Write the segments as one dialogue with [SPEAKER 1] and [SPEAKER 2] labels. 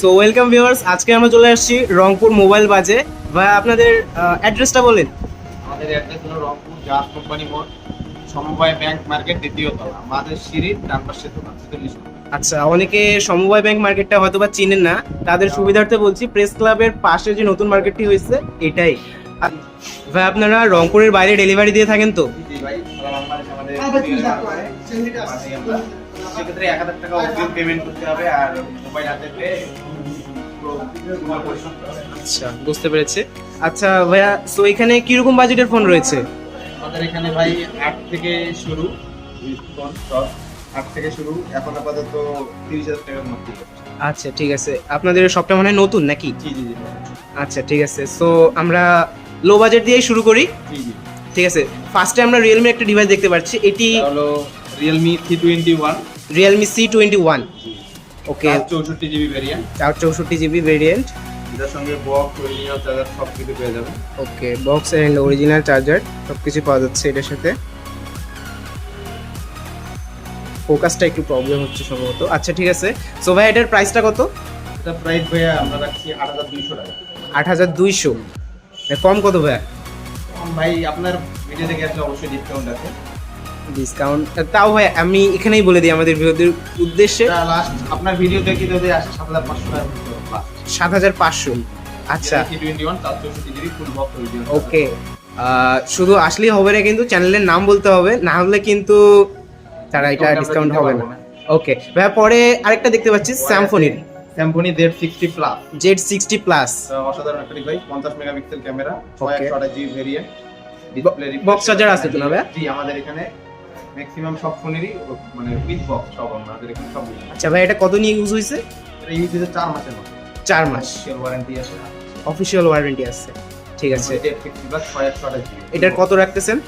[SPEAKER 1] So welcome viewers আজকে আমরা চলে আসছি রংপুর মোবাইল বাজে ভাই আপনাদের অ্যাড্রেসটা বলেন।
[SPEAKER 2] আমাদের অ্যাড্রেস হলো রংপুর জাহাজ কোম্পানি মোড় সমবায় ব্যাংক মার্কেট দ্বিতীয় তলা আমাদের সিঁড়ির ডান পাশে দোকান
[SPEAKER 1] আচ্ছা অনেকে সমবায় ব্যাংক মার্কেটটা হয়তো বা চিনেন না। তাদের সুবিধার্থে বলছি প্রেস ক্লাবের পাশে যে নতুন মার্কেটটি হয়েছে এটাই। ভাই আপনারা রংপুরের বাইরে ডেলিভারি দিয়ে থাকেন তো?
[SPEAKER 2] আমরা। সেক্ষেত্রে এক হাজার টাকা অগ্রিম পেমেন্ট করতে হবে আর মোবাইল হাতে পেয়ে
[SPEAKER 1] আচ্ছা বুঝতে পেরেছি। আচ্ছা ভাইয়া সো এখানে কীরকম বাজেটের ফোন রয়েছে?
[SPEAKER 2] আমাদের এখানে ভাই আট থেকে শুরু ফোন সব আট থেকে শুরু এখন আপাতত তিরিশ হাজার টাকার মধ্যে।
[SPEAKER 1] আচ্ছা ঠিক আছে। আপনাদের সবটা মনে হয় নতুন নাকি?
[SPEAKER 2] জি জি জি।
[SPEAKER 1] আচ্ছা ঠিক আছে। সো আমরা লো বাজেট দিয়েই শুরু করি।
[SPEAKER 2] জি জি।
[SPEAKER 1] ঠিক আছে। ফার্স্টে আমরা রিয়েলমি একটা ডিভাইস দেখতে পাচ্ছি। এটি
[SPEAKER 2] হলো Realme three twenty one
[SPEAKER 1] Realme C twenty one okay
[SPEAKER 2] চৌষট্টি জিবি ভ্যারিয়েন্ট
[SPEAKER 1] চার চৌষট্টি জিবি ভেরিয়েন্ট
[SPEAKER 2] এটার সঙ্গে বক্স অরিজিনাল চার্জার সব কিছু পেয়ে যাবেন।
[SPEAKER 1] Okay box and original charger সব কিছু পাওয়া যাচ্ছে এটার সাথে। ফোকাসটা একটু প্রবলেম হচ্ছে সম্ভবত। আচ্ছা ঠিক আছে। সো ভাই এটার প্রাইসটা কত?
[SPEAKER 2] এটা প্রাইস ভাইয়া আমরা রাখছি আট হাজার দুইশো টাকা।
[SPEAKER 1] আট হাজার দুইশো। কম কত ভাইয়া?
[SPEAKER 2] ভাই আপনার ভিডিও দেখে আসলে অবশ্যই ডিসকাউন্ট আছে।
[SPEAKER 1] ডিসকাউন্ট তাও ভাই আমি এখানেই বলে দিই আমাদের বিরোধীর উদ্দেশ্যে।
[SPEAKER 2] আপনার ভিডিও দেখে যদি আসে সাত হাজার পাঁচশো টাকা
[SPEAKER 1] সাত হাজার পাঁচশো। আচ্ছা।
[SPEAKER 2] বক্স
[SPEAKER 1] ওকে শুধু আসলেই হবে না কিন্তু চ্যানেলের নাম বলতে হবে না হলে কিন্তু তারা এটা ডিসকাউন্ট হবে না। ওকে ভাইয়া পরে আরেকটা দেখতে পাচ্ছি স্যামফোনির
[SPEAKER 2] Samsung Z sixty plus
[SPEAKER 1] Z sixty plus
[SPEAKER 2] অসাধারণ একটা ডিভাইস পঞ্চাশ মেগাপিক্সেল ক্যামেরা ছয়. একশো আঠাশ জিবি ভেরিয়েন্ট
[SPEAKER 1] box আছে তো না ভাইয়া?
[SPEAKER 2] জি আমাদের এখানে ম্যাক্সিমাম সব ফোনেরই মানে উইথ বক্স সব আমাদের এখানে সব
[SPEAKER 1] আচ্ছা ভাই এটা কত নিয়ে ইউজ হয়েছে?
[SPEAKER 2] এটা ইউজ হয়েছে চার মাসের মতো।
[SPEAKER 1] চার মাস।
[SPEAKER 2] সেল ওয়ারেন্টি আছে।
[SPEAKER 1] অফিসিয়াল ওয়ারেন্টি আছে। ঠিক আছে। এটার কত রাখতেছেন?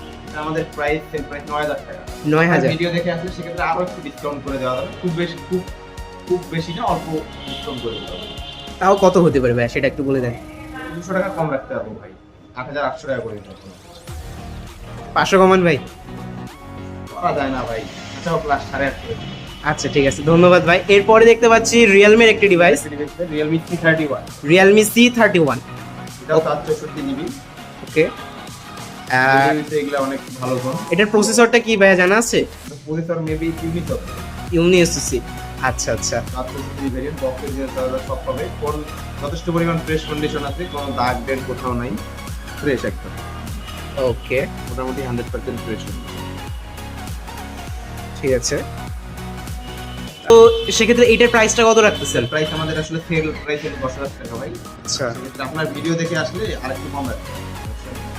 [SPEAKER 2] আমাদের প্রাইস সেল প্রাইস নয় হাজার টাকা।
[SPEAKER 1] নয় হাজার।
[SPEAKER 2] ভিডিও দেখে আসলে সেক্ষেত্রে আরও একটু ডিসকাউন্ট করে দেওয়া যাবে। খুব বেশি খুব খুব বেশি না অল্প ডিসকাউন্ট করে দেওয়া
[SPEAKER 1] তাও কত হতে পারে ভাই? সেটা একটু বলে দেন।
[SPEAKER 2] দুশো টাকা কম রাখতে পারব ভাই। আট হাজার আটশো টাকা করে দিতে
[SPEAKER 1] পাঁচশো কমান ভাই।
[SPEAKER 2] করা যায় না ভাই। আচ্ছা প্লাস সাড়ে আট করে।
[SPEAKER 1] আচ্ছা ঠিক আছে। ধন্যবাদ ভাই। এরপরে দেখতে পাচ্ছি রিয়েলমির একটি device
[SPEAKER 2] Realme three thirty one
[SPEAKER 1] Realme C thirty one
[SPEAKER 2] এটাও চার চৌষট্টি জিবি
[SPEAKER 1] ওকে
[SPEAKER 2] অনেক ভালো ফোন
[SPEAKER 1] এটার প্রসেসরটা কি ভাইয়া জানা আছে?
[SPEAKER 2] প্রসেসর মেবি ইউনিট হবে
[SPEAKER 1] ইউনিএসসি আচ্ছা আচ্ছা।
[SPEAKER 2] সব পাবে। ফোন যথেষ্ট পরিমাণ ফ্রেশ কন্ডিশন আছে কোনো দাগ ডেন্ট কোথাও নাই। ফ্রেশ একদম।
[SPEAKER 1] ওকে
[SPEAKER 2] মোটামুটি হান্ড্রেড পার্সেন্ট ফ্রেশ
[SPEAKER 1] ঠিক আছে তো সেক্ষেত্রে এটার প্রাইসটা কত রাখতেছেন?
[SPEAKER 2] প্রাইস আমাদের আসলে সেল প্রাইস দশ হাজার টাকা ভাই।
[SPEAKER 1] আচ্ছা।
[SPEAKER 2] সেক্ষেত্রে আপনার ভিডিও দেখে আসলে আরেকটু কম রাখতে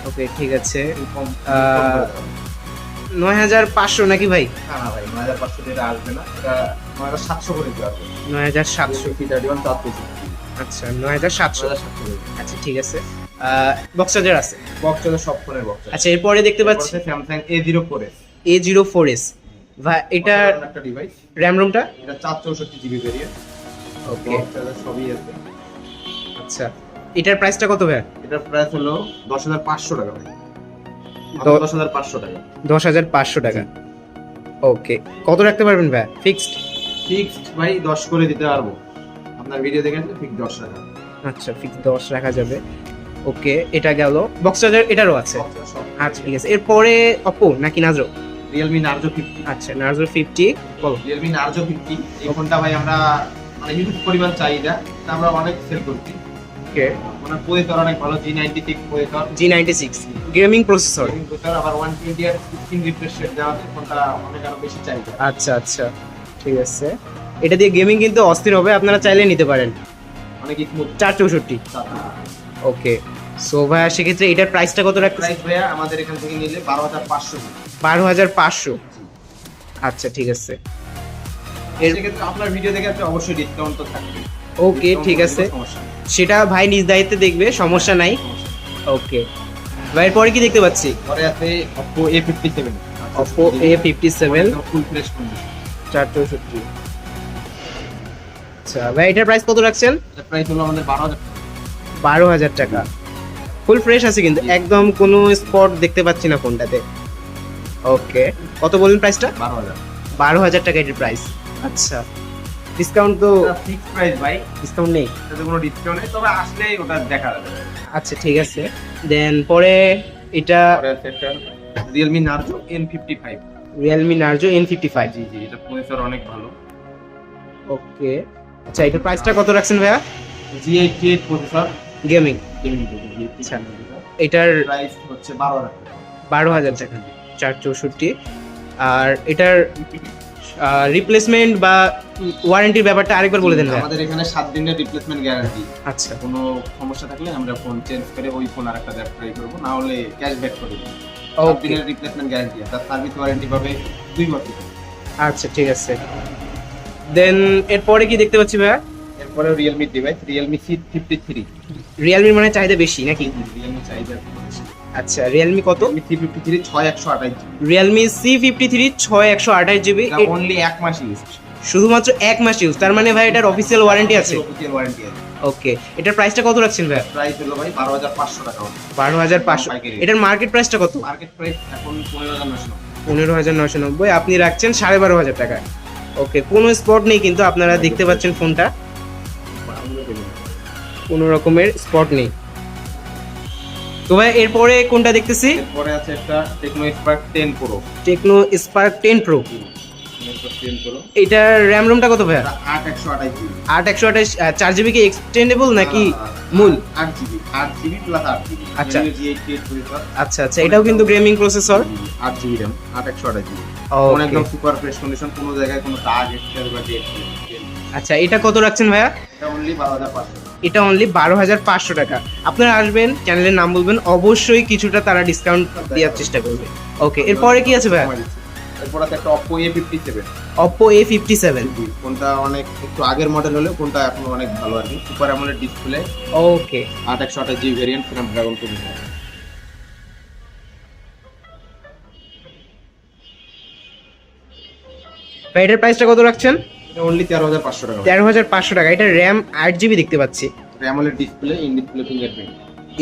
[SPEAKER 1] ওকে ঠিক আছে।
[SPEAKER 2] কম।
[SPEAKER 1] নয় হাজার পাঁচশো নাকি ভাই?
[SPEAKER 2] না না ভাই নয় হাজার পাঁচশো এটা আসবে না এটা নয় হাজার সাতশো করে দেওয়া হবে।
[SPEAKER 1] নয় হাজার সাতশো।
[SPEAKER 2] থ্রি থার্টি ওয়ান চার
[SPEAKER 1] আচ্ছা নয় হাজার সাতশো। আচ্ছা ঠিক আছে। বক্স চার্জার আছে?
[SPEAKER 2] বক্স চলে সব ফোনের বক্স
[SPEAKER 1] আচ্ছা এরপরে দেখতে পাচ্ছি
[SPEAKER 2] Samsung A zero four S
[SPEAKER 1] A zero four S ভাই এটার
[SPEAKER 2] একটা ডিভাইস
[SPEAKER 1] র্যাম রোমটা
[SPEAKER 2] এটা চার চৌষট্টি জিবি ভেরিয়েন্ট
[SPEAKER 1] ওকে
[SPEAKER 2] সবই আছে।
[SPEAKER 1] আচ্ছা এটার প্রাইসটা কত ভাই?
[SPEAKER 2] এটার প্রাইস হলো দশ হাজার পাঁচশো টাকা ভাই। টাকা।
[SPEAKER 1] দশ হাজার পাঁচশো টাকা। ওকে কত রাখতে পারবেন ভাই? ফিক্সড
[SPEAKER 2] ফিক্সড ভাই দশ করে দিতে পারব। আপনার ভিডিও দেখে আসলে ফিক্স দশ টাকা
[SPEAKER 1] আচ্ছা ফিক্স দশ রাখা যাবে। ওকে এটা গেল। বক্স চার্জার এটারও আছে? আচ্ছা ঠিক আছে। এরপরে অপো নাকি নাজরো
[SPEAKER 2] রিয়েলমি নার্জো ফিফটি
[SPEAKER 1] আচ্ছা নাজরো ফিফটি বলো।
[SPEAKER 2] রিয়েলমি নার্জো ফিফটি এই ফোনটা ভাই আমরা মানে হিউজ পরিমাণ চাহিদা। আমরা অনেক সেল করছি।
[SPEAKER 1] ওকে
[SPEAKER 2] ওনার প্রসেসর অনেক ভালো G ninety six processor.
[SPEAKER 1] G ninety six gaming processor
[SPEAKER 2] gaming processor আবার ওয়ান টোয়েন্টি আর সিক্সটিন রিফ্রেশ রেট দেওয়া আছে। ফোনটা অনেক আরও বেশি চাহিদা।
[SPEAKER 1] আচ্ছা আচ্ছা। ঠিক আছে। এটা দিয়ে গেমিং কিন্তু অস্থির হবে আপনারা চাইলে নিতে পারেন।
[SPEAKER 2] অনেক স্মুথ
[SPEAKER 1] চার চৌষট্টি। ওকে সো ভাইয়া সেক্ষেত্রে এটার প্রাইসটা কত রাখতে
[SPEAKER 2] প্রাইস ভাইয়া আমাদের এখান থেকে নিলে বারো হাজার পাঁচশো।
[SPEAKER 1] বারো হাজার পাঁচশো। আচ্ছা ঠিক আছে।
[SPEAKER 2] আপনার ভিডিও দেখে আপনি অবশ্যই ডিসকাউন্ট তো থাকবে।
[SPEAKER 1] ওকে ঠিক আছে। সেটা ভাই নিজ দায়িত্বে দেখবে সমস্যা নাই। ওকে। ভাই এরপরে কি দেখতে পাচ্ছি?
[SPEAKER 2] পরে আছে Oppo A57
[SPEAKER 1] Oppo A57
[SPEAKER 2] full fresh condition
[SPEAKER 1] আচ্ছা ভাই এটার প্রাইস কত রাখছেন?
[SPEAKER 2] এর প্রাইস হলো আমাদের 12000
[SPEAKER 1] বারো হাজার টাকা। ফুল ফ্রেশ আছে কিন্তু একদম কোনো স্পট দেখতে পাচ্ছি না ফোনটাতে। ওকে কত বললেন প্রাইসটা
[SPEAKER 2] 12000
[SPEAKER 1] বারো হাজার টাকা এটার প্রাইস আচ্ছা। ডিসকাউন্ট তো
[SPEAKER 2] ফিক্স প্রাইস ভাই।
[SPEAKER 1] ডিসকাউন্ট নেই?
[SPEAKER 2] এটাতে কোনো ডিসকাউন্ট নেই তবে আসলেই ওটা দেখা যাবে।
[SPEAKER 1] আচ্ছা ঠিক আছে। দেন পরে এটা
[SPEAKER 2] Realme Narzo N fifty five
[SPEAKER 1] Realme Narzo N fifty five
[SPEAKER 2] জি জি এটা প্রসেসর অনেক ভালো।
[SPEAKER 1] ওকে আচ্ছা এটার প্রাইসটা কত রাখছেন ভাইয়া?
[SPEAKER 2] G eighty eight processor
[SPEAKER 1] gaming আচ্ছা। এটার
[SPEAKER 2] প্রাইস হচ্ছে বারো হাজার
[SPEAKER 1] বারো হাজার টাকা। চার চৌষট্টি। আর এটার রিপ্লেসমেন্ট বা ওয়ারেন্টির ব্যাপারটা আরেকবার বলে দেন
[SPEAKER 2] আমাদের এখানে সাত দিনের রিপ্লেসমেন্ট গ্যারান্টি
[SPEAKER 1] আচ্ছা।
[SPEAKER 2] কোনো সমস্যা থাকলে আমরা ফোন চেঞ্জ করে ওই ফোন আর একটা ট্রাই করব। না হলে ক্যাশব্যাক করে দেবো। সাত দিনের রিপ্লেসমেন্ট গ্যারান্টি তার সার্ভিস ওয়ারেন্টি পাবে দুই বছর।
[SPEAKER 1] আচ্ছা ঠিক আছে। দেন এরপরে কি দেখতে পাচ্ছি ভাইয়া?
[SPEAKER 2] এরপরে Realme device Realme C fifty three
[SPEAKER 1] রিয়েলমির মানে চাহিদা বেশি নাকি?
[SPEAKER 2] রিয়েলমি চাহিদা
[SPEAKER 1] আচ্ছা রিয়েলমি কত?
[SPEAKER 2] সি ফিফটি থ্রি ছয় একশো আঠাশ
[SPEAKER 1] রিয়েলমি সি ফিফটি থ্রি ছয় একশো আঠাশ জিবি
[SPEAKER 2] অনলি এক মাস ইউজ
[SPEAKER 1] শুধুমাত্র এক মাস ইউজ তার মানে ভাই এটার অফিসিয়াল ওয়ারেন্টি আছে।
[SPEAKER 2] অফিসিয়াল ওয়ারেন্টি আছে।
[SPEAKER 1] ওকে এটার প্রাইসটা কত রাখছেন ভাই?
[SPEAKER 2] প্রাইস হলো ভাই বারো হাজার পাঁচশো টাকা
[SPEAKER 1] বারো হাজার পাঁচশো।
[SPEAKER 2] পাইকারি।
[SPEAKER 1] এটার মার্কেট প্রাইসটা কত?
[SPEAKER 2] মার্কেট প্রাইস এখন পনেরো হাজার নশো
[SPEAKER 1] পনেরো হাজার নশো নব্বই আপনি রাখছেন সাড়ে বারো হাজার টাকা ওকে কোনো স্পট নেই কিন্তু আপনারা দেখতে পাচ্ছেন ফোনটা কোনো রকমের স্পট নেই। তো ভাই এরপরে কোনটা দেখতেছি?
[SPEAKER 2] এরপরে আছে একটা Tecno Spark ten Pro
[SPEAKER 1] Tecno Spark ten Pro
[SPEAKER 2] ten
[SPEAKER 1] এটার র্যাম রোমটা কত ভাইয়া?
[SPEAKER 2] আট একশো আঠাশ জিবি
[SPEAKER 1] কি এক্সটেন্ডেবল নাকি মূল?
[SPEAKER 2] আট জিবি আট জিবি প্লাস আট জিবি
[SPEAKER 1] আচ্ছা। আচ্ছা আচ্ছা এটাও কিন্তু গেমিং প্রসেসর
[SPEAKER 2] আট জিবি র্যাম আট একশো আঠাশ জিবি ফোন একদম সুপার ফ্রেশ কন্ডিশন কোনো জায়গায় কোনো দাগ এক্সট্রা বা ডেট
[SPEAKER 1] আচ্ছা এটা কত রাখছেন ভাইয়া?
[SPEAKER 2] এটা অনলি বারো হাজার পাঁচশো।
[SPEAKER 1] এটা অনলি বারো হাজার পাঁচশো টাকা। আপনারা আসবেন চ্যানেলের নাম বলবেন অবশ্যই কিছুটা তারা ডিসকাউন্ট দেওয়ার চেষ্টা করবে। ওকে এরপরে কি আছে ভাইয়া?
[SPEAKER 2] এরপর আছে একটা Oppo A fifty seven
[SPEAKER 1] Oppo A fifty seven
[SPEAKER 2] ফোনটা অনেক একটু আগের মডেল হলেও ফোনটা এখন অনেক ভালো আর কি। সুপার অ্যামোলেড ডিসপ্লে
[SPEAKER 1] ওকে
[SPEAKER 2] আট একশো আঠাশ জিবি ভেরিয়েন্ট স্ন্যাপড্রাগন প্রসেসর
[SPEAKER 1] ভাই এটার প্রাইসটা কত রাখছেন?
[SPEAKER 2] অনলি তেরো হাজার পাঁচশো টাকা।
[SPEAKER 1] তেরো হাজার পাঁচশো টাকা। এটা র্যাম আট জিবি দেখতে পাচ্ছি।
[SPEAKER 2] AMOLED display in display fingerprint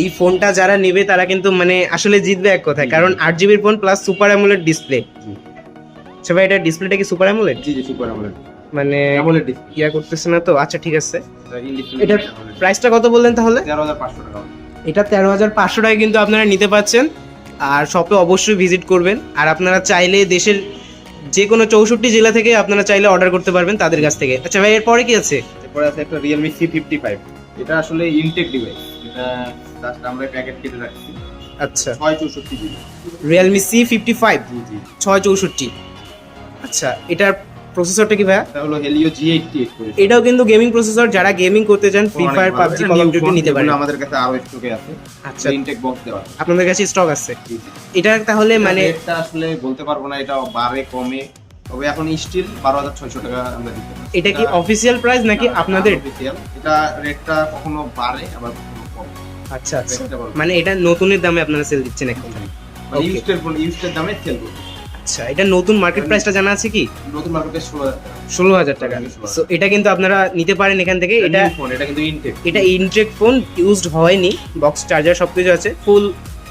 [SPEAKER 1] এই ফোনটা যারা নেবে তারা কিন্তু মানে আসলে জিতবে এক কথায়। কারণ আট জিবির phone plus super AMOLED display আচ্ছা ভাই এটা ডিসপ্লেটা কি সুপার অ্যামুলেট
[SPEAKER 2] জি জি সুপার অ্যামোলেড
[SPEAKER 1] মানে
[SPEAKER 2] অ্যামোলেড
[SPEAKER 1] ইয়া করতেছে না তো? আচ্ছা ঠিক আছে। এটার প্রাইসটা কত বললেন তাহলে?
[SPEAKER 2] তেরো হাজার পাঁচশো টাকা।
[SPEAKER 1] এটা তেরো হাজার পাঁচশো টাকায় কিন্তু আপনারা নিতে পাচ্ছেন। আর শপে অবশ্যই ভিজিট করবেন। আর আপনারা চাইলে দেশের যে কোনো চৌষট্টি জেলা থেকে আপনারা চাইলে অর্ডার করতে পারবেন তাদের কাছ থেকে। আচ্ছা ভাই এরপরে কি আছে?
[SPEAKER 2] এরপরে আছে একটা রিয়েলমি সি ফিফটি ফাইভ এটা আসলে ইনটেক ডিভাইস এটা জাস্ট আমরা প্যাকেট কেটে রাখছি।
[SPEAKER 1] আচ্ছা।
[SPEAKER 2] ছয় চৌষট্টি GB.
[SPEAKER 1] Realme C fifty five
[SPEAKER 2] জি জি।
[SPEAKER 1] ছয় চৌষট্টি। আচ্ছা এটার প্রসেসরটা কি ভাইয়া?
[SPEAKER 2] এটা হলো হেলিও জি এইট
[SPEAKER 1] এটাও কিন্তু গেমিং প্রসেসর যারা গেমিং করতে চান Free Fire PUBG Call of Duty নিতে পারেন।
[SPEAKER 2] আমাদের কাছে আরও স্টকে আছে
[SPEAKER 1] আচ্ছা।
[SPEAKER 2] ইনটেক বক্স দেওয়া
[SPEAKER 1] আপনাদের কাছে স্টক আছে? এটা তাহলে মানে
[SPEAKER 2] রেটটা আসলে বলতে পারব না এটা বাড়ে কমে তবে এখন স্টিল বারো হাজার ছয়শো টাকা আমরা দিতে।
[SPEAKER 1] এটা কি অফিসিয়াল প্রাইস নাকি আপনাদের?
[SPEAKER 2] unofficial। এটা রেটটা কখনো বাড়ে আবার কখনো কমে।
[SPEAKER 1] আচ্ছা আচ্ছা। মানে এটা নতুনের দামে আপনারা সেল দিচ্ছেন এখন।
[SPEAKER 2] মানে
[SPEAKER 1] Okay.
[SPEAKER 2] ইউজটের ইউজটের দামে সেল করব
[SPEAKER 1] আচ্ছা এটা নতুন মার্কেট প্রাইসটা জানা আছে কি?
[SPEAKER 2] নতুন মার্কেটে টাকা।
[SPEAKER 1] ষোলো হাজার টাকা। সো এটা কিন্তু আপনারা নিতে পারেন এখান থেকে। এটা
[SPEAKER 2] ফোন এটা কিন্তু ইনটেক
[SPEAKER 1] এটা ইনটেক ফোন ইউজড হয়নি। বক্স চার্জার সবকিছু আছে। ফুল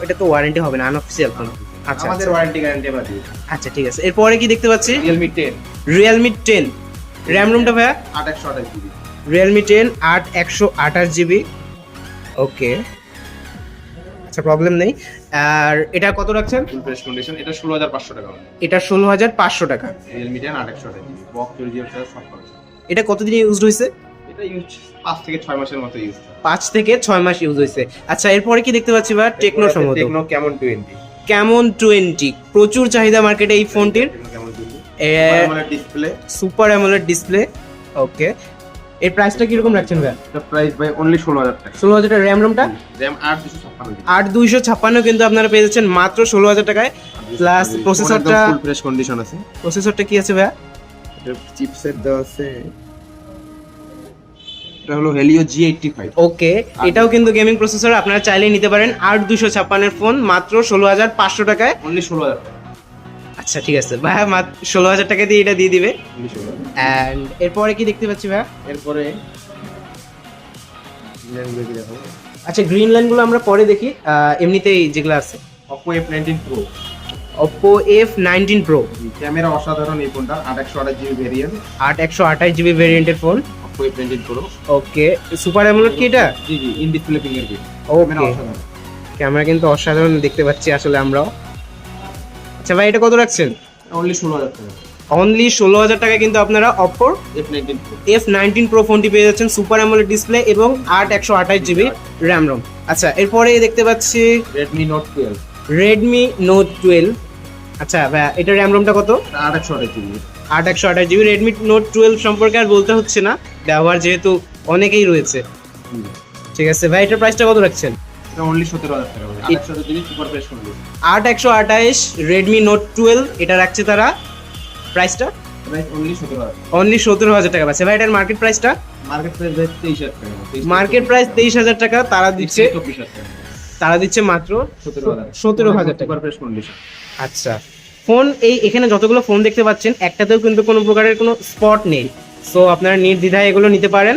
[SPEAKER 1] এটা তো ওয়ারেন্টি হবে না আনঅফিসিয়াল ফোন আচ্ছা
[SPEAKER 2] আমাদের। ওয়ারেন্টি গ্যারান্টি দিই।
[SPEAKER 1] আচ্ছা ঠিক আছে। এরপরে কি দেখতে পাচ্ছি?
[SPEAKER 2] Realme ten
[SPEAKER 1] Realme ten RAM রুমটা ভাইয়া?
[SPEAKER 2] আট একশো আঠাশ জিবি
[SPEAKER 1] রিয়েলমি টেন আট একশো আঠাশ জিবি ওকে আচ্ছা প্রবলেম নেই। আর এটা কত রাখছেন?
[SPEAKER 2] ফুল ফ্রেশ কন্ডিশন এটা ষোলো হাজার পাঁচশো টাকা
[SPEAKER 1] এটা ষোলো হাজার পাঁচশো টাকা।
[SPEAKER 2] রিয়েলমি টেন আট একশো আঠাশ জিবি বক্স সব পাবে।
[SPEAKER 1] এটা কতদিন ইউজড হয়েছে
[SPEAKER 2] এটা ইউজ পাঁচ থেকে ছয় মাসের মতো ইউজ
[SPEAKER 1] পাঁচ থেকে ছয় মাস ইউজ হয়েছে আচ্ছা এরপরে কি দেখতে পাচ্ছি বা টেকনো সম্ভবত?
[SPEAKER 2] টেকনো কেমন টোয়েন্টি
[SPEAKER 1] কেমন টোয়েন্টি প্রচুর চাহিদা মার্কেটে এই ফোনটির
[SPEAKER 2] display
[SPEAKER 1] super AMOLED display okay এর প্রাইসটা কীরকম রাখছেন ভাই?
[SPEAKER 2] এটা প্রাইস ভাই অনলি ষোলো হাজার টাকা।
[SPEAKER 1] ষোলো হাজার টাকা র্যাম রোমটা
[SPEAKER 2] র্যাম আট দুশো ছাপ্পান্ন
[SPEAKER 1] আট দুইশো ছাপ্পান্ন কিন্তু আপনারা পেয়ে যাচ্ছেন মাত্র ষোলো হাজার টাকায়। Plus processor-টা-
[SPEAKER 2] ফুল ফ্রেশ কন্ডিশন আছে।
[SPEAKER 1] প্রসেসরটা কি আছে ভাইয়া?
[SPEAKER 2] এটা চিপসেট দেওয়া আছে। এটা হলো Helio G eighty five
[SPEAKER 1] okay এটাও কিন্তু গেমিং প্রসেসর আপনারা চাইলেই নিতে পারেন আট দুশো ছাপ্পান্নের ফোন মাত্র ষোলো হাজার পাঁচশো টাকায়।
[SPEAKER 2] অনলি ষোলো হাজার টাকা।
[SPEAKER 1] আচ্ছা ঠিক আছে। ভাইয়া মাত্র ষোলো হাজার টাকা দিয়ে এটা দিয়ে দিবে।
[SPEAKER 2] only 16,000
[SPEAKER 1] অ্যান্ড এরপরে কি দেখতে পাচ্ছি ভাইয়া?
[SPEAKER 2] এরপরে
[SPEAKER 1] আচ্ছা গ্রিন লাইনগুলো আমরা পরে দেখি। এমনিতেই যেগুলো আছে।
[SPEAKER 2] Oppo F nineteen Pro
[SPEAKER 1] Oppo F nineteen Pro
[SPEAKER 2] camera অসাধারণ এই ফোনটা আট একশো আঠাশ জিবি ভেরিয়েন্ট
[SPEAKER 1] আট একশো আঠাশ জিবি ভেরিয়েন্টের phone
[SPEAKER 2] Oppo F nineteen Pro
[SPEAKER 1] okay super AMOLED কি এটা?
[SPEAKER 2] জি জি in display fingerprint
[SPEAKER 1] okay
[SPEAKER 2] camera অসাধারণ।
[SPEAKER 1] ক্যামেরা কিন্তু অসাধারণ দেখতে পাচ্ছি আসলে আমরাও। আচ্ছা ভাই এটা কত রাখছেন?
[SPEAKER 2] অনলি ষোলো হাজার টাকা।
[SPEAKER 1] অনলি ষোলো হাজার টাকায় কিন্তু আপনারা অপোর
[SPEAKER 2] এফ নাইনটিন প্রো
[SPEAKER 1] ফোনটি পেয়ে যাচ্ছেন সুপার অ্যামোলেড ডিসপ্লে এবং আট একশো আঠাশ জিবি র্যাম রোম আচ্ছা এরপরে দেখতে পাচ্ছি
[SPEAKER 2] Redmi Note twelve
[SPEAKER 1] Redmi Note twelve আচ্ছা ভাইয়া এটা র্যাম রোমটা কত?
[SPEAKER 2] আট একশো আঠাশ জিবি
[SPEAKER 1] আট একশো আঠাশ জিবি রেডমি নোট টুয়েলভ সম্পর্কে আর বলতে হচ্ছে না। ব্যবহার যেহেতু অনেকেই রয়েছে। ঠিক আছে ভাই এটার প্রাইসটা কত রাখছেন?
[SPEAKER 2] অনলি সতেরো হাজার টাকা আট একশো আঠাশ সুপার ফ্রেশ ফোন
[SPEAKER 1] আট একশো আঠাশ রেডমি নোট টুয়েলভ এটা রাখছে তারা। প্রাইসটা
[SPEAKER 2] প্রাইস অনলি সতেরো হাজার
[SPEAKER 1] টাকা। পাচ্ছে। ভাই এটার মার্কেট প্রাইসটা
[SPEAKER 2] মার্কেট প্রাইস ভাই তেইশ হাজার টাকা।
[SPEAKER 1] মার্কেট প্রাইস তেইশ হাজার টাকা তারা দিচ্ছে তারা দিচ্ছে মাত্র
[SPEAKER 2] সতেরো হাজার।
[SPEAKER 1] সতেরো হাজার টাকা।
[SPEAKER 2] সুপার ফ্রেশ কন্ডিশন
[SPEAKER 1] আচ্ছা। ফোন এই এখানে যতগুলো ফোন দেখতে পাচ্ছেন একটাতেও কিন্তু কোনো প্রকারের কোনো স্পট নেই। সো আপনারা নির্দ্বিধায় এগুলো নিতে পারেন।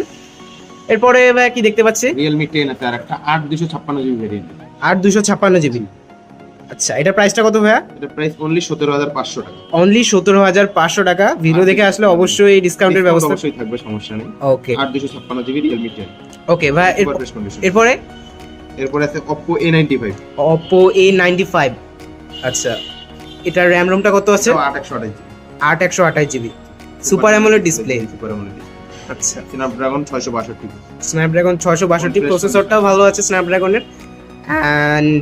[SPEAKER 1] এরপরে ভাই কি দেখতে পাচ্ছি?
[SPEAKER 2] রিয়েলমি টেন আছে আর একটা আট দুশো ছাপ্পান্ন জিবি ভেরিয়েন্ট
[SPEAKER 1] আট দুশো ছাপ্পান্ন জিবি। আচ্ছা এটা প্রাইসটা কত ভাইয়া?
[SPEAKER 2] এটা প্রাইস অনলি সতেরো হাজার পাঁচশো টাকা।
[SPEAKER 1] অনলি সতেরো হাজার পাঁচশো টাকা। ভিডিও দেখে আসলে অবশ্যই এই ডিসকাউন্টের ব্যবস্থা
[SPEAKER 2] অবশ্যই থাকবে সমস্যা নেই।
[SPEAKER 1] ওকে
[SPEAKER 2] আট দুশো ছাপ্পান্ন জিবি রিয়েলমি টেন
[SPEAKER 1] ওকে ভাই এর-
[SPEAKER 2] সুপার ফ্রেশ কন্ডিশন
[SPEAKER 1] এরপরে?
[SPEAKER 2] এরপরে আছে Oppo A ninety five
[SPEAKER 1] Oppo A ninety five আচ্ছা এটার র্যাম রোমটা কত আছে?
[SPEAKER 2] আট একশো আঠাশ জিবি।
[SPEAKER 1] আট একশো আঠাশ GB. Super AMOLED display
[SPEAKER 2] super AMOLED
[SPEAKER 1] আচ্ছা।
[SPEAKER 2] স্ন্যাপড্রাগন ছয়শো বাষট্টি।
[SPEAKER 1] স্ন্যাপড্রাগন ছশো বাষট্টি প্রসেসরটাও ভালো আছে স্ন্যাপড্রাগনের অ্যান্ড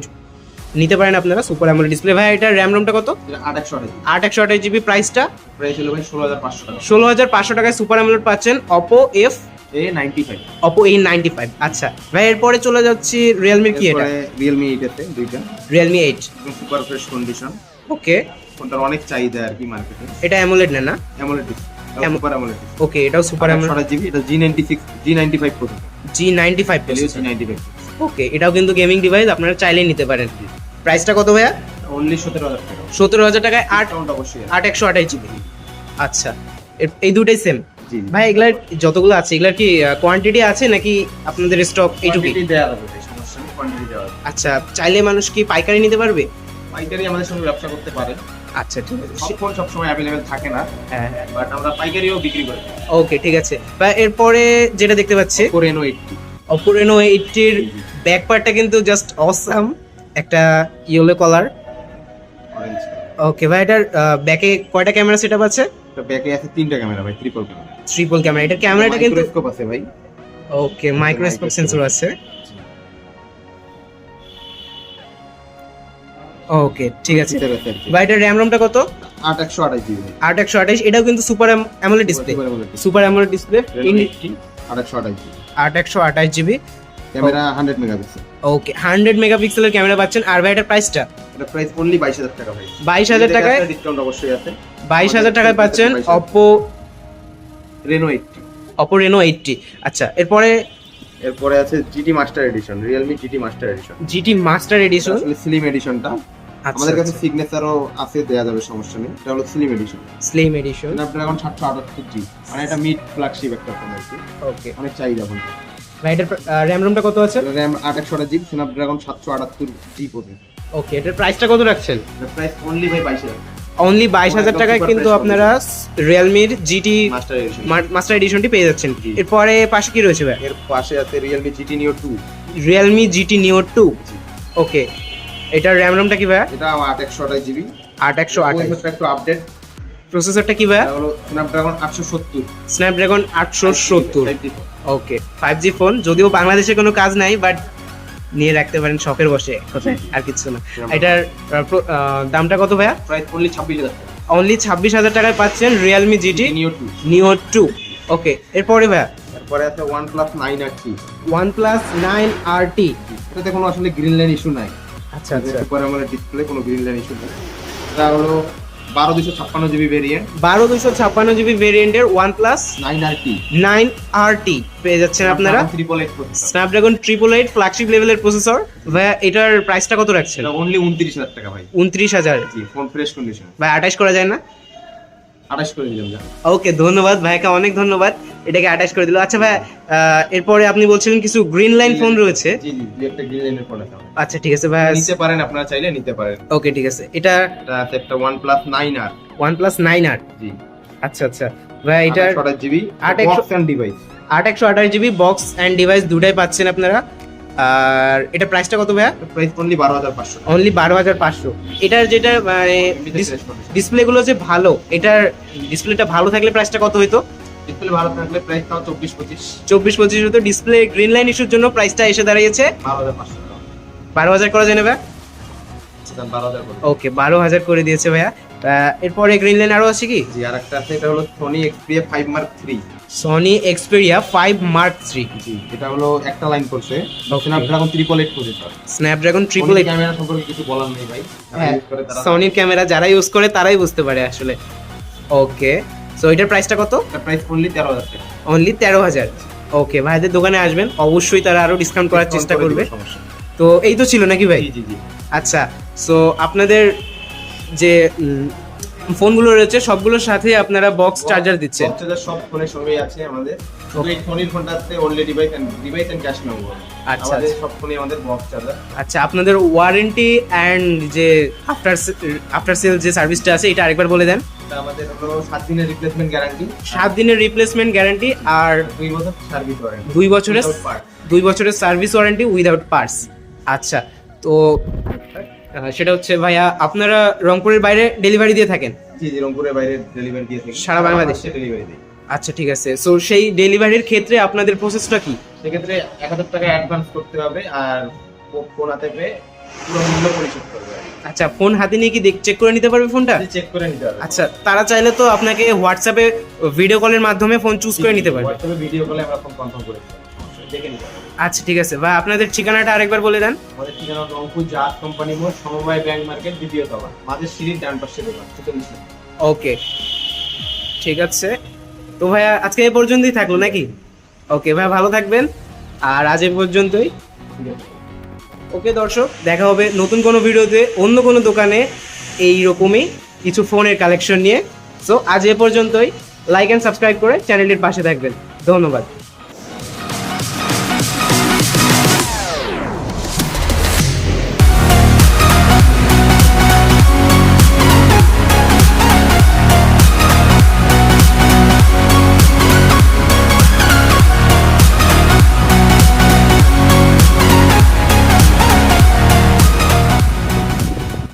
[SPEAKER 1] নিতে পারেন আপনারা সুপার অ্যামোলেড ডিসপ্লে ভাই এটার র্যাম রোমটা কত?
[SPEAKER 2] আট একশো আঠাশ
[SPEAKER 1] আট একশো আঠাশ জিবি প্রাইসটা
[SPEAKER 2] প্রাইস হলো ভাই ষোলো হাজার পাঁচশো টাকা।
[SPEAKER 1] ষোলো হাজার পাঁচশো টাকায় সুপার অ্যামোলেড পাচ্ছেন Oppo F
[SPEAKER 2] A ninety five
[SPEAKER 1] Oppo A ninety five আচ্ছা। ভাই এরপরে চলে যাচ্ছি রিয়েলমির কি এটা?
[SPEAKER 2] রিয়েলমি এইট আছে দুইটা।
[SPEAKER 1] Realme eight
[SPEAKER 2] super fresh condition
[SPEAKER 1] okay
[SPEAKER 2] ফোনটার অনেক চাহিদা আর কি মার্কেটে
[SPEAKER 1] এটা অ্যামোলেড না না?
[SPEAKER 2] AMOLED
[SPEAKER 1] Am-
[SPEAKER 2] super AMOLED
[SPEAKER 1] okay এটাও সুপার অ্যামোলেড
[SPEAKER 2] ছটা জিবি এটা G ninety six G ninety five Pro
[SPEAKER 1] G ninety five
[SPEAKER 2] G ninety five
[SPEAKER 1] okay এটাও কিন্তু গেমিং ডিভাইস আপনারা চাইলেই নিতে পারেন। প্রাইসটা কত ভাইয়া?
[SPEAKER 2] অনলি সতেরো হাজার টাকা।
[SPEAKER 1] সতেরো হাজার টাকায় আট
[SPEAKER 2] অবশ্যই
[SPEAKER 1] আট একশো আঠাশ জিবি আচ্ছা এই দুটাই সেম ভাই এগুলার যতগুলো আছে এগুলার কি কোয়ান্টিটি আছে নাকি আপনাদের স্টক এইটুকুই আচ্ছা চাইলে মানুষ কি পাইকারি নিতে পারবে?
[SPEAKER 2] পাইকারি আমাদের সঙ্গে ব্যবসা করতে পারে।
[SPEAKER 1] আচ্ছা ঠিক আছে।
[SPEAKER 2] সব ফোন সবসময় অ্যাভেলেবেল থাকে না
[SPEAKER 1] হ্যাঁ
[SPEAKER 2] বাট আমরা পাইকারিও বিক্রি করে।
[SPEAKER 1] ওকে ঠিক আছে। বা এরপরে যেটা দেখতে পাচ্ছি
[SPEAKER 2] ফোর এনো এইটটি
[SPEAKER 1] অপো রেনো এইটটির ব্যাক পার্টটা কিন্তু জাস্ট অসাম একটা ইয়েলো কালার ওকে ভাই এটার ব্যাকে কয়টা ক্যামেরা সেটআপ আছে?
[SPEAKER 2] তো ব্যাকে আছে তিনটা ক্যামেরা ভাই ট্রিপল ক্যামেরা
[SPEAKER 1] ট্রিপল ক্যামেরা এটার ক্যামেরাটা কিন্তু
[SPEAKER 2] স্কোপ আছে ভাই।
[SPEAKER 1] ওকে মাইক্রোস্কোপ সেন্সর আছে। ওকে ঠিক আছে। ভাই এটার র্যাম রোমটা কত?
[SPEAKER 2] আট একশো আঠাশ জিবি
[SPEAKER 1] আট একশো আঠাশ এটাও কিন্তু super AMOLED display super AMOLED display
[SPEAKER 2] Redmi 80, আট একশো আঠাশ জিবি
[SPEAKER 1] আট একশো আঠাশ GB
[SPEAKER 2] camera hundred megapixel.
[SPEAKER 1] Okay hundred মেগাপিক্সেলের ক্যামেরা পাচ্ছেন। আর ভাই এটার প্রাইসটা
[SPEAKER 2] এটা প্রাইস অনলি বাইশ হাজার টাকা ভাই।
[SPEAKER 1] বাইশ হাজার টাকায়?
[SPEAKER 2] ডিসকাউন্ট অবশ্যই আছে।
[SPEAKER 1] বাইশ হাজার টাকায় পাচ্ছেন
[SPEAKER 2] 22,000
[SPEAKER 1] Oppo
[SPEAKER 2] Reno eight T
[SPEAKER 1] Oppo Reno eight T আচ্ছা এরপরে?
[SPEAKER 2] এরপরে আছে GT Master Edition Realme GT Master Edition
[SPEAKER 1] GT Master Edition
[SPEAKER 2] slim এডিশনটা আমাদের কাছে সিগনেচারও আছে দেওয়া যাবে সমস্যা নেই। এটা হলো slim edition
[SPEAKER 1] slim edition
[SPEAKER 2] Snapdragon সাতশো আটাত্তর জি মানে এটা মিড ফ্ল্যাগশিপ একটা ফোন আর কি।
[SPEAKER 1] ওকে
[SPEAKER 2] অনেক চাহিদা ফোনটা
[SPEAKER 1] ভাই এটার র্যাম রোমটা কত আছে?
[SPEAKER 2] র্যাম আট একশো আঠাশ জিবি স্ন্যাপড্রাগন সাতশো আটাত্তর জি পড়বে।
[SPEAKER 1] ওকে এটার প্রাইসটা কত রাখছেন?
[SPEAKER 2] প্রাইস অনলি ভাই বাইশ হাজার।
[SPEAKER 1] অনলি বাইশ হাজার
[SPEAKER 2] একদম
[SPEAKER 1] টাকায় কিন্তু আপনারা রিয়েলমির জিটি
[SPEAKER 2] মাস্টার এডিশন
[SPEAKER 1] মাস্টার এডিশনটি পেয়ে যাচ্ছেন। এরপরে পাশে কি রয়েছে ভাই?
[SPEAKER 2] এর পাশে আছে Realme GT Neo two
[SPEAKER 1] Realme GT Neo two okay এটার র্যাম রোমটা কি ভাই
[SPEAKER 2] এটা আট একশো আঠাশ জিবি।
[SPEAKER 1] আট একশো আঠাশ।
[SPEAKER 2] একটু আপডেট
[SPEAKER 1] প্রসেসরটা কি ভাই
[SPEAKER 2] হলো স্ন্যাপড্রাগন আটশো সত্তর।
[SPEAKER 1] স্ন্যাপড্রাগন আটশো সত্তর ওকে ফাইভ জি ফোন যদিও বাংলাদেশে কোনো কাজ নাই বাট নিয়ে রাখতে পারেন শখের বসে। আর কিছু না। এটার দামটা কত ভাইয়া?
[SPEAKER 2] প্রাইস অনলি ছাব্বিশ হাজার টাকা।
[SPEAKER 1] অনলি ছাব্বিশ হাজার টাকায় পাচ্ছেন Realme GT
[SPEAKER 2] Neo two
[SPEAKER 1] Neo two okay এরপরে ভাইয়া?
[SPEAKER 2] তারপরে আছে প্লাস নাইন আর
[SPEAKER 1] টি
[SPEAKER 2] এটাতে কোনো আসলে গ্রিন লাইন ইস্যু নাই।
[SPEAKER 1] আচ্ছা আচ্ছা।
[SPEAKER 2] সুপার আমার ডিসপ্লে কোনো গ্রিন লাইন ইস্যু নেই। এটা হলো বারো দুশো ছাপ্পান্ন জিবি ভেরিয়েন্ট
[SPEAKER 1] বারো দুশো ছাপ্পান্ন জিবি ভেরিয়েন্টের OnePlus
[SPEAKER 2] nine R T
[SPEAKER 1] nine R T পেয়ে যাচ্ছেন আপনারা।
[SPEAKER 2] Triple eight
[SPEAKER 1] Snapdragon triple eight flagship লেভেলের প্রসেসর ভাইয়া এটার প্রাইসটা কত রাখছেন?
[SPEAKER 2] অনলি উনত্রিশ হাজার টাকা ভাই।
[SPEAKER 1] উনত্রিশ হাজার।
[SPEAKER 2] ফোন ফ্রেশ কন্ডিশন
[SPEAKER 1] ভাই আঠাশ করা যায় না?
[SPEAKER 2] আঠাশ করে দিলাম যা
[SPEAKER 1] ওকে ধন্যবাদ ভাইকে অনেক ধন্যবাদ। এটাকে অ্যাটাচ করে দিল। আচ্ছা ভাই এরপরে আপনি বলছিলেন কিছু গ্রিন লাইন ফোন রয়েছে।
[SPEAKER 2] জি জি একটা গ্রিন লাইনের ফোন আছে
[SPEAKER 1] আচ্ছা ঠিক আছে ভাই
[SPEAKER 2] নিতে পারেন আপনারা চাইলে নিতে পারেন।
[SPEAKER 1] ওকে ঠিক আছে। এটা
[SPEAKER 2] এটা একটা ওয়ান প্লাস নাইন আর জি।
[SPEAKER 1] আচ্ছা আচ্ছা। ভাই এটার
[SPEAKER 2] আঠাশ জিবি
[SPEAKER 1] আট একশো-
[SPEAKER 2] বক্স ডিভাইস
[SPEAKER 1] আট একশো আঠাশ জিবি বক্স অ্যান্ড ডিভাইস দুটাই পাচ্ছেন আপনারা। আর এটা প্রাইসটা কত ভাইয়া?
[SPEAKER 2] প্রাইস অনলি বারো হাজার পাঁচশো
[SPEAKER 1] অনলি বারো হাজার পাঁচশো। এটার যেটা মানে ডিসপ্লেগুলো যে ভালো এটার ডিসপ্লেটা ভালো থাকলে প্রাইসটা কত হইতো?
[SPEAKER 2] ডিসপ্লে ভালো থাকলে প্রাইস তাও চব্বিশ পঁচিশ।
[SPEAKER 1] চব্বিশ পঁচিশ হতো। ডিসপ্লে গ্রিন লাইন ইস্যুর জন্য প্রাইসটা এসে দাঁড়িয়েছে।
[SPEAKER 2] বারো হাজার পাঁচশো টাকা।
[SPEAKER 1] বারো হাজার করা যায় না ভাইয়া
[SPEAKER 2] করে
[SPEAKER 1] ওকে বারো হাজার করে দিয়েছে ভাইয়া। এরপরে গ্রিন লাইন আরও আছে কি?
[SPEAKER 2] জি আর একটা আছে এটা হলো Sony Xperia five Mark three
[SPEAKER 1] Sony Xperia five Mark three
[SPEAKER 2] জি এটা হলো একটা লাইন করছে. Snapdragon triple eight processor
[SPEAKER 1] Snapdragon triple eight
[SPEAKER 2] camera সম্পর্কে কিছু বলার নেই ভাই।
[SPEAKER 1] সনির ক্যামেরা যারা ইউজ করে তারাই বুঝতে পারে আসলে। ওকে সো এটার প্রাইসটা কত?
[SPEAKER 2] প্রাইস অনলি তেরো হাজার
[SPEAKER 1] অনলি তেরো হাজার। ওকে ভাইদের দোকানে আসবেন অবশ্যই তারা আরও ডিসকাউন্ট করার চেষ্টা করবে। তো এই তো ছিল নাকি ভাই?
[SPEAKER 2] জি জি জি।
[SPEAKER 1] আচ্ছা সো আপনাদের যে ফোনগুলো রয়েছে সবগুলোর সাথে আপনারা বক্স চার্জার দিচ্ছেন।
[SPEAKER 2] সব ফোনের সঙ্গেই আছে আমাদের। শুধু এই ফোনের ফোনটা only device and device and cash memo
[SPEAKER 1] আচ্ছা,
[SPEAKER 2] আমাদের
[SPEAKER 1] আচ্ছা।
[SPEAKER 2] সব ফোনে আমাদের বক্স চার্জার
[SPEAKER 1] আচ্ছা আপনাদের ওয়ারেন্টি যে আফটার আফটার সেল যে সার্ভিসটা আছে এটা আরেকবার বলে দেন।
[SPEAKER 2] আমাদের হলো সাত দিনের রিপ্লেসমেন্ট গ্যারান্টি
[SPEAKER 1] দিনের রিপ্লেসমেন্ট গ্যারান্টি আর
[SPEAKER 2] দুই বছর সার্ভিস ওয়ারেন্টি
[SPEAKER 1] দুই বছরের বছরের সার্ভিস ওয়ারেন্টি উইদাউট পার্স আচ্ছা তো সেটা হচ্ছে ভাইয়া আপনারা রংপুরের বাইরে ডেলিভারি দিয়ে থাকেন?
[SPEAKER 2] জি জি রংপুরের বাইরে ডেলিভারি দিয়ে থাকি।
[SPEAKER 1] সারা বাংলাদেশে?
[SPEAKER 2] ডেলিভারি দিই।
[SPEAKER 1] আচ্ছা ঠিক আছে। সো সেই ডেলিভারির ক্ষেত্রে আপনাদের প্রসেসটা কি?
[SPEAKER 2] সেক্ষেত্রে এক হাজার টাকা অ্যাডভান্স করতে হবে আর ফোন হাতে পেয়ে পুরো মূল্য পরিশোধ করবে।
[SPEAKER 1] আচ্ছা ফোন হাতে নিয়ে কি চেক করে নিতে পারবে ফোনটা
[SPEAKER 2] চেক করে নিতে হবে।
[SPEAKER 1] আচ্ছা তারা চাইলে তো আপনাকে হোয়াটসঅ্যাপে ভিডিও কলের মাধ্যমে ফোন চুজ করে নিতে পারবে।
[SPEAKER 2] হোয়াটসঅ্যাপে ভিডিও কলে আমরা ফোন কনফার্ম করে পারব। দেখে নিতে
[SPEAKER 1] আচ্ছা ঠিক আছে। ভাই আপনাদের ঠিকানাটা আরেকবার বলে দেন।
[SPEAKER 2] আমাদের ঠিকানা রংপুর জাহাজ কোম্পানি মোড় সমবায় ব্যাংক মার্কেট দ্বিতীয় তলা। মাঝের সিঁড়ির ডান পাশে দোকান
[SPEAKER 1] ওকে। ঠিক আছে। তো ভাইয়া আজকে এই পর্যন্তই থাকল নাকি? ওকে ভাই ভালো থাকবেন। আর আজ এই পর্যন্তই। ওকে দর্শক দেখা হবে নতুন কোনো ভিডিওতে অন্য কোনো দোকানে এই রকমই কিছু ফোনের কালেকশন নিয়ে। সো আজ এ পর্যন্তই। লাইক অ্যান্ড সাবস্ক্রাইব করে চ্যানেলটির পাশে থাকবেন। ধন্যবাদ।